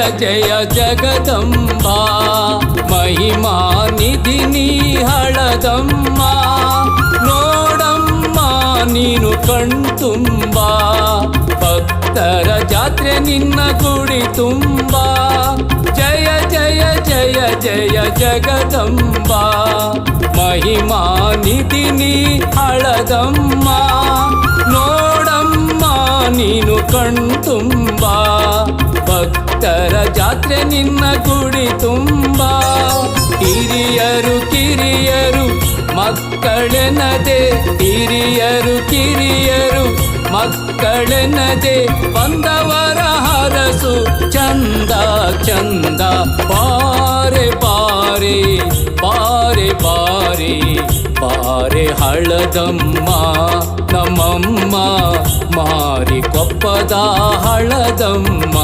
ಜಯ ಜಗದಂಬ ಮಹಿಮಾ ನಿಧಿ ನೀ ಹಳದಮ್ಮ ನೋಡಮ್ಮ ನೀನು ಕಣ್ತುಂಬ ಭಕ್ತರ ಜಾತ್ರೆ ನಿನ್ನ ಗುಡಿ ತುಂಬ ಜಯ ಜಯ ಜಯ ಜಯ ಜಗದಂಬ ಮಹಿಮಾ ನಿಧಿ ನೀ ಹಳದಮ್ಮ ನೋಡಮ್ಮ ನೀನು ಕಣ್ತುಂಬ ಭಕ್ತರ ಜಾತ್ರೆ ನಿನ್ನ ಗುಡಿ ತುಂಬ. ಹಿರಿಯರು ಕಿರಿಯರು ಮಕ್ಕಳೆನದೆ ಹಿರಿಯರು ಕಿರಿಯರು ಮಕ್ಕಳೆನದೆ ಬಂದವರ ಹರಸು ಚಂದ ಚಂದ. ಪಾರೆ ಪಾರೆ ಪಾರೆ ಪಾರೆ. ಪಾರೆ ಹಳದಮ್ಮ, ನಮ್ಮಮ್ಮ. ಒಪ್ಪದ ಹಳದಮ್ಮ